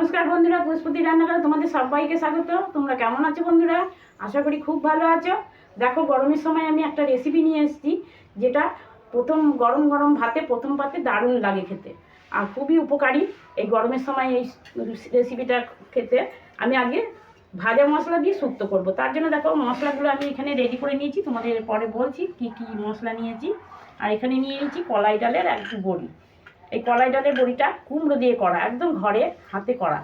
নমস্কার বন্ধুরা পুষ্পতি রান্নাঘরে তোমাদের সবাইকে স্বাগত। তোমরা কেমন আছো বন্ধুরা? আশা করি খুব ভালো আছো। দেখো, গরমের সময় আমি একটা রেসিপি নিয়ে এসেছি, যেটা প্রথম গরম গরম ভাতে, প্রথম পাতে দারুণ লাগে খেতে। আর খুবই উপকারী এই গরমের সময় এই রেসিপিটা খেতে। আমি আগে ভাজা মশলা দিয়ে শুক্তো করব। তার জন্য দেখো, মশলাগুলো আমি এখানে রেডি করে নিয়েছি। তোমাদের পরে বলছি কি কি মশলা নিয়েছি। আর এখানে নিয়ে নিয়েছি কলাই ডালের এক বড়ি এই কলাই ডালের বড়িটা কুমড়ো দিয়ে করা, একদম ঘরে হাতে করা।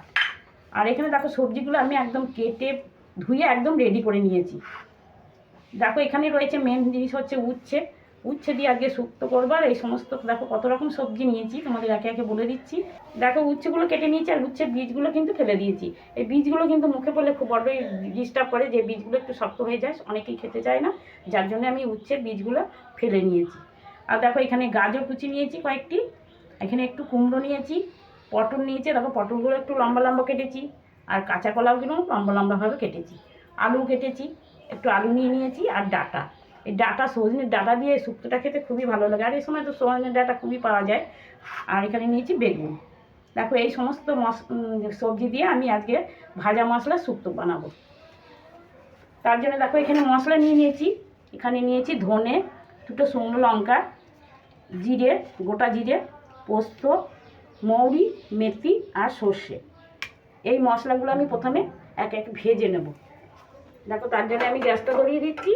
আর এখানে দেখো সবজিগুলো আমি একদম কেটে ধুয়ে একদম রেডি করে নিয়েছি। দেখো এখানে রয়েছে মেন জিনিস হচ্ছে উচ্ছে। উচ্ছে দিয়ে আগে শুক্তো করবার এই সমস্ত দেখো কত রকম সবজি নিয়েছি, তোমাদের একে একে বলে দিচ্ছি। দেখো উচ্ছেগুলো কেটে নিয়েছি আর উচ্ছের বীজগুলো কিন্তু ফেলে দিয়েছি। এই বীজগুলো কিন্তু মুখে পড়লে খুব বড়ই ডিস্টার্ব করে যে বীজগুলো একটু শক্ত হয়ে যায়, অনেকেই খেতে চায় না। যার জন্য আমি উচ্ছের বীজগুলো ফেলে নিয়েছি। আর দেখো এখানে গাজর কুচি নিয়েছি কয়েকটি। এখানে একটু কুমড়ো নিয়েছি, পটল নিয়েছি, দেখো পটলগুলো একটু লম্বা লম্বা কেটেছি, আর কাঁচা কলাগুলো লম্বা লম্বাভাবে কেটেছি। আলু কেটেছি, একটু আলু নিয়ে নিয়েছি আর ডাটা। এই ডাটা, সজনের ডাটা দিয়ে শুক্তোটা খেতে খুবই ভালো লাগে, আর এই সময় তো সজনের ডাটা খুবই পাওয়া যায়। আর এখানে নিয়েছি বেগুন। দেখো এই সমস্ত মশ সবজি দিয়ে আমি আজকে ভাজা মশলা শুক্তো বানাবো। তার জন্য দেখো এখানে মশলা নিয়ে নিয়েছি, এখানে নিয়েছি ধনে, দুটো শুকনো লঙ্কা, জিরে, গোটা জিরে পোস্ত, মৌরি, মেথি আর সর্ষে। এই মশলাগুলো আমি প্রথমে এক এক ভেজে নেব। দেখো, তার জন্য আমি গ্যাসটা ধরিয়ে দিচ্ছি।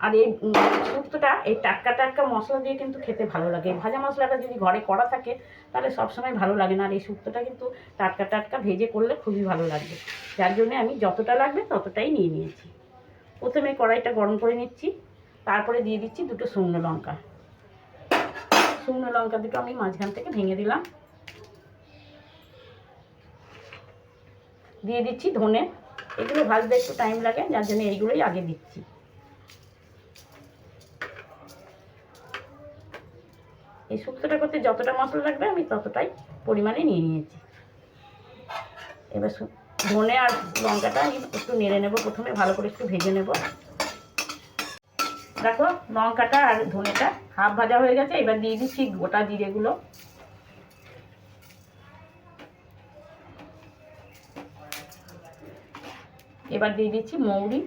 আর এই শুক্তোটা, এই টাটকা টাটকা মশলা দিয়ে কিন্তু খেতে ভালো লাগে। ভাজা মশলাটা যদি ঘরে করা থাকে, তাহলে সবসময় ভালো লাগে না। আর এই শুক্তোটা কিন্তু টাটকা টাটকা ভেজে করলে খুবই ভালো লাগবে। যার জন্য আমি যতটা লাগবে ততটাই নিয়ে নিয়েছি। প্রথমে কড়াইটা গরম করে নিচ্ছি। তারপরে দিয়ে দিচ্ছি দুটো শুকনো লঙ্কা। শুকনো লঙ্কা দুটো আমি মাঝখান থেকে ভেঙে দিলাম। দিয়ে দিচ্ছি ধনে। এগুলো ভাজতে একটু টাইম লাগে, যার জন্য এইগুলোই আগে দিচ্ছি। এই শুক্তোটা করতে যতটা মশলা লাগবে, আমি ততটাই পরিমাণে নিয়ে নিয়েছি। এবার ধনে আর লঙ্কাটা আমি একটু নেড়ে নেব, প্রথমে ভালো করে একটু ভেজে নেব। দেখো, লঙ্কাটা আর ধনেটা হাফ ভাজা হয়ে গেছে, এবার দিয়ে দিচ্ছি গোটা জিরেগুলো। এবার দিয়ে দিচ্ছি মৌরি।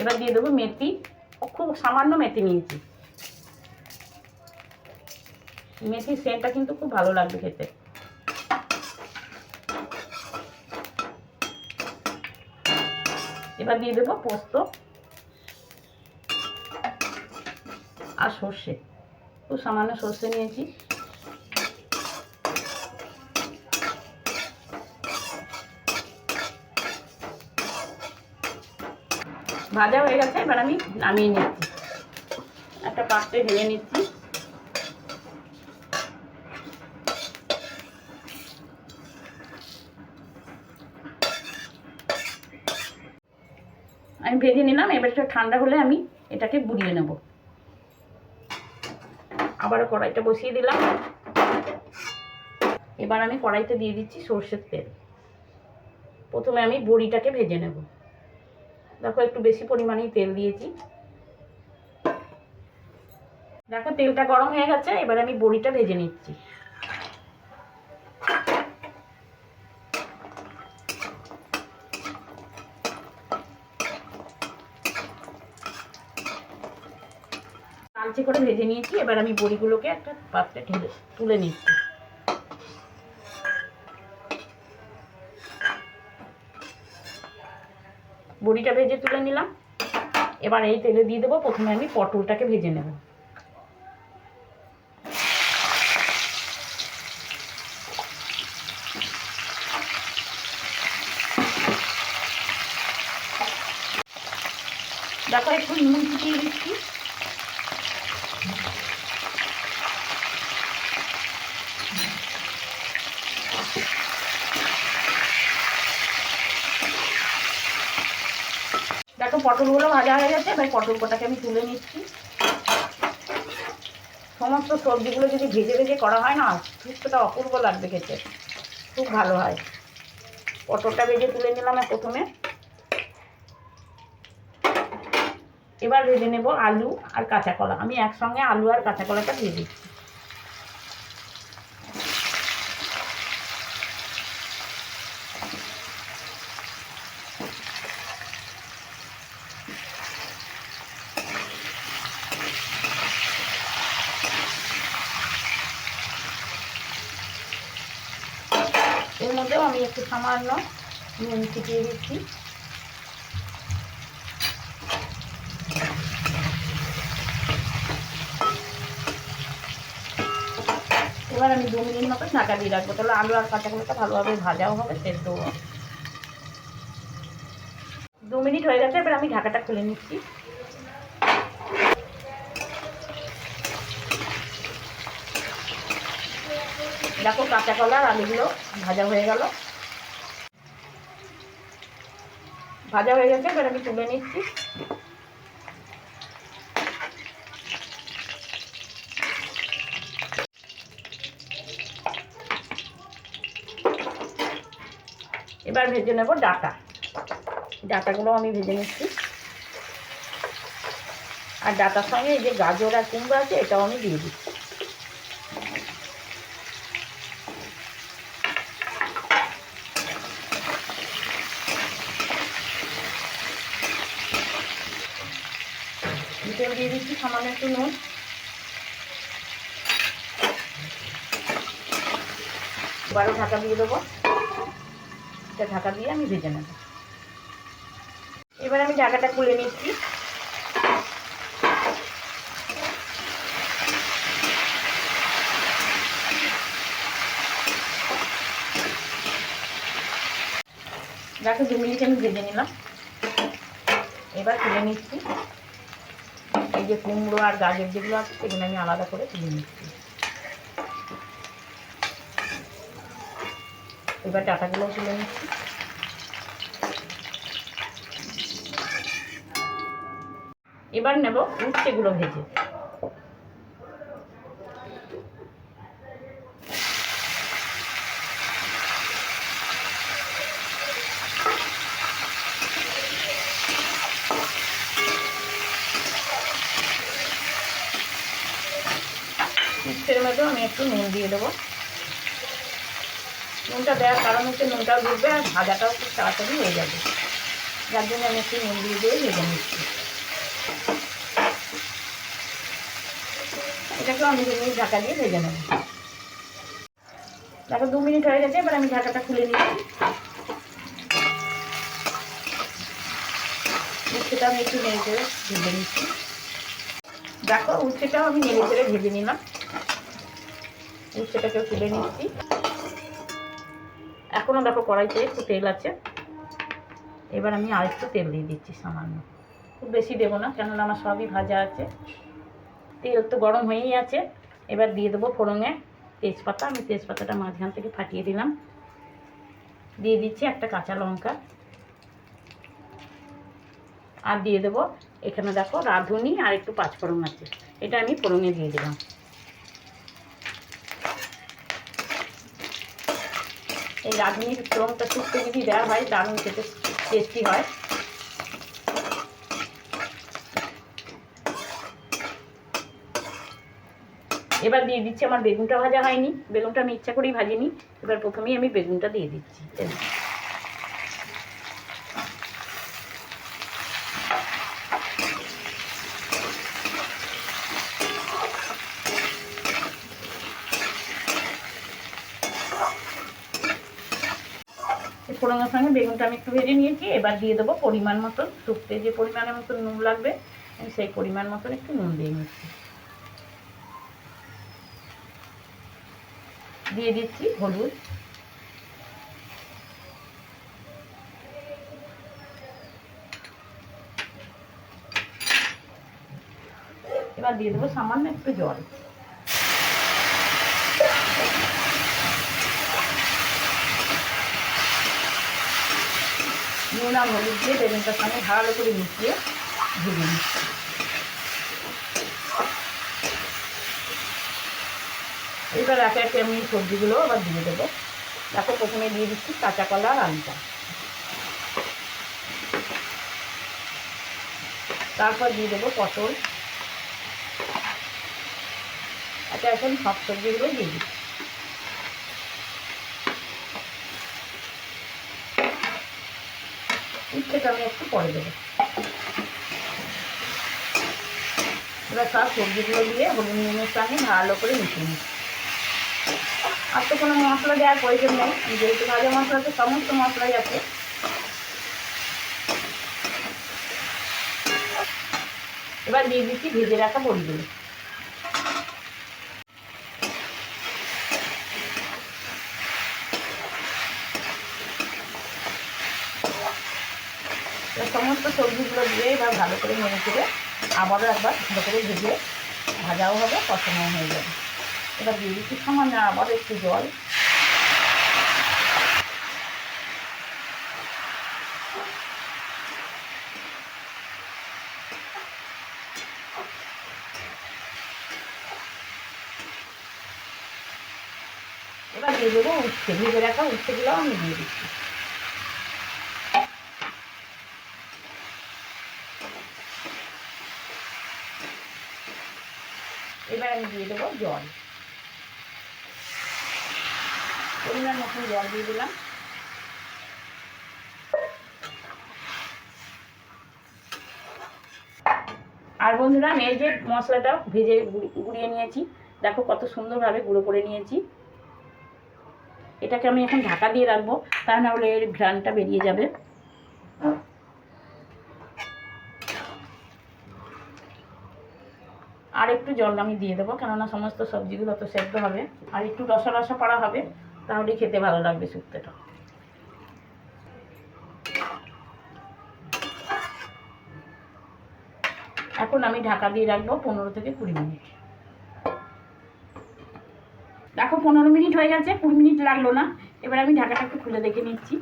এবার দিয়ে দেবো মেথি। খুব সামান্য মেথি নিয়েছি। মেথির সেন্টটা কিন্তু খুব ভালো লাগবে খেতে। এবার দিয়ে দেবো পোস্ত আর সর্ষে। খুব সামান্য সর্ষে নিয়েছি। ভাজা হয়ে গেছে, এবার আমি নামিয়ে নিচ্ছি। একটা পাত্রে ঢেলে নিচ্ছি। আমি ভেজে নিলাম, এবার একটু ঠান্ডা হলে আমি এটাকে বুড়িয়ে নেব। আবারও কড়াইটা বসিয়ে দিলাম। এবার আমি কড়াইতে দিয়ে দিচ্ছি সর্ষের তেল। প্রথমে আমি বড়িটাকে ভেজে নেব। দেখো, একটু বেশি পরিমাণেই তেল দিয়েছি। দেখো, তেলটা গরম হয়ে গেছে, এবার আমি বড়িটা ভেজে নিচ্ছি। লালচে করে ভেজে নিয়েছি, এবার আমি বড়িগুলোকে একটা পাত্রে ঢেলে তুলে নিচ্ছি। বড়িটা ভেজে তুলে নিলাম। এবার এই তেলে দিয়ে দেবো। প্রথমে আমি পটলটাকে ভেজে নেব। দেখো, একটু নুন ফুটিয়ে দিচ্ছি। পটলগুলো ভাজা হয়ে গেছে, এবার পটল কটাকে আমি তুলে নিচ্ছি। সমস্ত সবজিগুলো যদি ভেজে ভেজে করা হয় না শুক্তোটা অপূর্ব লাগবে খেতে। খুব ভালো হয়। পটলটা ভেজে তুলে নিলাম প্রথমে। এবার ভেজে নেব আলু আর কাঁচা কলা। আমি একসঙ্গে আলু আর কাঁচা কলাটা দিয়ে দিচ্ছি। মধ্যেও আমি একটু সামান্য নুন ছিটিয়ে দিচ্ছি। এবার আমি দু মিনিট মতো ঢাকা দিয়ে রাখব। তাহলে আলু আর কাঁচাগুলোটা ভালোভাবে ভাজাও হবে, সেদ্ধও হবে। দু মিনিট হয়ে গেছে, এবার আমি ঢাকাটা খুলে নিচ্ছি। দেখো কাঁচা কলা আর আলুগুলো ভাজা হয়ে গেল। ভাজা হয়ে গেছে, এবার আমি তুলে নিচ্ছি। এবার ভেজে নেব ডাটা। ডাটাগুলো আমি ভেজে নিচ্ছি। আর ডাটার সঙ্গে এই যে গাজর আর কুমড়ো আছে, এটাও আমি দিয়ে দিচ্ছি তেল দিয়ে দিচ্ছি সামান্য একটু নুন এবারও ঢাকা দিয়ে দেবো। এটা ঢাকা দিয়ে আমি ভেজে নেব। এবার আমি ঢাকাটা খুলে নিচ্ছি। দেখো, দু মিনিট আমি ভেজে নিলাম। এবার তুলে নিচ্ছি। এই যে কুমড়ো আর গাজর যেগুলো আছে সেগুলো আমি আলাদা করে তুলে নিচ্ছি। এবার ডাটাগুলো তুলে নিচ্ছি। এবার নেব উচ্ছেগুলো ভেজে। উচ্ছের মধ্যেও আমি একটু নুন দিয়ে দেবো। নুনটা দেওয়ার কারণ হচ্ছে নুনটাও ডুববে আর ভাজাটাও খুব তাড়াতাড়ি হয়ে যাবে। যার জন্য আমি একটু নুন দিয়ে দিয়ে ভেজে নিচ্ছি। এটাকেও আমি দু মিনিট ঢাকা দিয়ে ভেজে নেব। দেখো দু মিনিট হয়ে গেছে, এবার আমি ঢাকাটা খুলে নিচ্ছি। উচ্ছেটা আমি একটু নেড়ে চেড়ে ভেজে নিচ্ছি। দেখো উচ্ছেটাও আমি নেড়ে চেড়ে ভেজে নিলাম। উচ্ছেটাকেও তুলে নিচ্ছি। এখনও দেখো কড়াইতে একটু তেল আছে। এবার আমি আর একটু তেল দিয়ে দিচ্ছি সামান্য। খুব বেশি দেবো না, কেননা আমার সবই ভাজা আছে। তেল তো গরম হয়েই আছে। এবার দিয়ে দেবো ফোড়ঙে তেজপাতা। আমি তেজপাতাটা মাঝখান থেকে ফাটিয়ে দিলাম। দিয়ে দিচ্ছি একটা কাঁচা লঙ্কা। আর দিয়ে দেবো এখানে দেখো রাঁধুনি আর একটু পাঁচফোড়ন আছে। এটা আমি ফোড়নে দিয়ে দিলাম। এই রাঁধুনির রঙটা শুক্তো যদি দেওয়া হয়, দারুণ খেতে টেস্টি হয়। এবার দিয়ে দিচ্ছি, আমার বেগুনটা ভাজা হয়নি। বেগুনটা আমি ইচ্ছা করেই ভাজিনি। এবার প্রথমেই আমি বেগুনটা দিয়ে দিচ্ছি। ফোড়নের সঙ্গে বেগুনটা আমি একটু ভেজে নিয়েছি, এবার দিয়ে দেবো পরিমাণ মতন শুক্তে যে পরিমাণের মতন নুন লাগবে সেই পরিমাণ মতন একটু নুন দিয়ে নিচ্ছি। দিয়ে দিচ্ছি হলুদ। এবার দিয়ে দেবো সামান্য একটু জল। নুন আর হলুদ দিয়ে বেগুনটার সঙ্গে ভালো করে মিশিয়ে ভেজে নিচ্ছি এবার একে একে আমি সবজিগুলো আবার দিয়ে দেবো। দেখো প্রথমে দিয়ে দিচ্ছি কাঁচা কলা আর আলুটা। তারপর দিয়ে দেবো পটল। আচ্ছা এখন সব সবজিগুলো দিয়ে দিচ্ছি। উচ্ছেটা আমি একটু পরে দেবো। এবার সব সবজিগুলো দিয়ে হলুদ নুনের সঙ্গে ভালো করে মিশিয়ে নিচ্ছি। আর তো কোনো মশলা দেওয়ার প্রয়োজন নেই, যেহেতু ভাজা মশলাতে সমস্ত মশলাই আছে। এবার দিয়ে দিচ্ছি ভেজে রাখা বড়িগুলো এবার সমস্ত সবজিগুলো দিয়ে এবার ভালো করে নেড়ে চেড়ে আবারও একবার ভালো করে ভেজে ভাজাও হবে, কষানোও হয়ে যাবে। এবার দিয়ে দিচ্ছি সামান্য আবার একটু জল। এবার দিয়ে দেবো উচ্ছে, ভেজে রাখা উচ্ছেগুলো আমি দিয়ে দিচ্ছি। এবার আমি দিয়ে দেবো জল। পরিমাণ মতন জল দিয়ে দিলাম। আর বন্ধুরা, আমি এই যে মশলাটা ভেজে গুড়ি- গুঁড়িয়ে নিয়েছি। দেখো কত সুন্দরভাবে গুঁড়ো করে নিয়েছি। এটাকে আমি এখন ঢাকা দিয়ে রাখব, তা না হলে এর ঘ্রাণটা বেরিয়ে যাবে। আর একটু জল আমি দিয়ে দেবো, কেননা সমস্ত সবজিগুলো তো সেদ্ধ হবে। আর একটু রসা রসা করা হবে, তাহলে খেতে ভালো লাগবে শুক্তোটা। এখন আমি ঢাকা দিয়ে রাখব পনেরো থেকে কুড়ি মিনিট। দেখো, পনেরো মিনিট হয়ে গেছে, কুড়ি মিনিট লাগল না। এবার আমি ঢাকাটা একটু খুলে দেখে নিচ্ছি।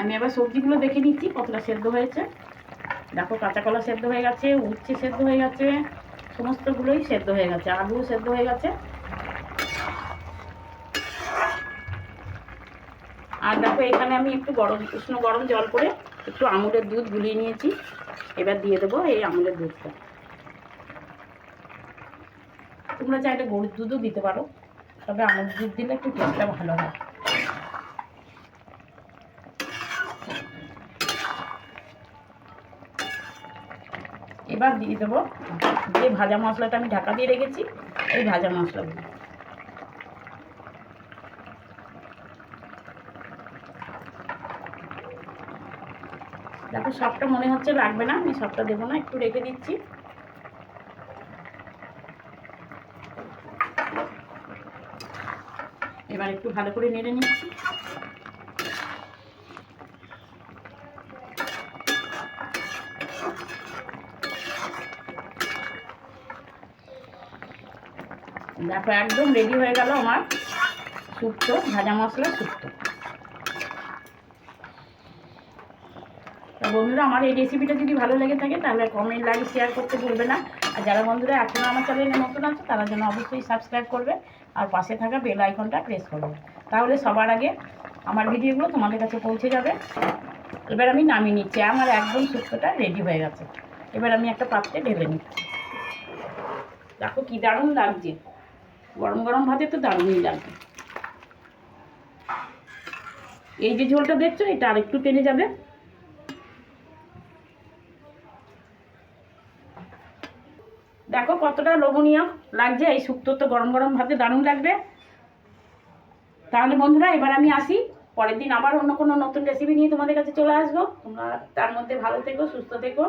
আমি এবার সবজিগুলো দেখে নিচ্ছি, কতটা সেদ্ধ হয়েছে। দেখো কাঁচা কলা সেদ্ধ হয়ে গেছে, উচ্ছে সেদ্ধ হয়ে গেছে, সমস্তগুলোই সেদ্ধ হয়ে গেছে আলু সেদ্ধ হয়ে গেছে। আর দেখো, এখানে আমি একটু গরম, উষ্ণ গরম জল করে একটু আমুলের দুধ গুলিয়ে নিয়েছি। এবার দিয়ে দেবো এই আমুলের দুধটা। তোমরা চাইলে গরুর দুধও দিতে পারো, তবে আমুল দুধ দিলে একটু টেস্টটা ভালো হয়। এবার দিয়ে দেবো যে ভাজা মশলাটা আমি ঢাকা দিয়ে রেখেছি, এই ভাজা মশলাগুলো দেখো সবটা মনে হচ্ছে লাগবে না, আমি সবটা দেবো না, একটু রেখে দিচ্ছি। এবার একটু ভালো করে নেড়ে নিচ্ছি। দেখো, একদম রেডি হয়ে গেল আমার শুক্তো, ভাজা মশলা শুক্তো। বন্ধুরা, আমার এই রেসিপিটা যদি ভালো লেগে থাকে, তাহলে কমেন্ট লাইক শেয়ার করতে ভুলবে না। আর যারা বন্ধুরা এখনও আমার চ্যানেলে নতুন আছে, তারা যেন অবশ্যই সাবস্ক্রাইব করবে আর পাশে থাকা বেল আইকনটা প্রেস করবে। তাহলে সবার আগে আমার ভিডিওগুলো তোমাদের কাছে পৌঁছে যাবে। এবার আমি নামিয়ে নিচ্ছি। আমার একদম শুক্তোটা রেডি হয়ে গেছে। এবার আমি একটা পাত্রে ঢেলে নিচ্ছি। দেখো কী দারুণ লাগছে। গরম গরম ভাতে তো দারুণই লাগবে। এই যে ঝোলটা দেখছ, এটা আর একটু টেনে যাবে। দেখো কতটা লোভনীয় লাগছে, এই শুক্তো তো গরম গরম ভাতে দারুণ লাগবে। তাহলে বন্ধুরা, এবার আমি আসি, পরের দিন আবার অন্য কোনো নতুন রেসিপি নিয়ে তোমাদের কাছে চলে আসব। তোমরা তার মধ্যে ভালো থেকো, সুস্থ থেকো।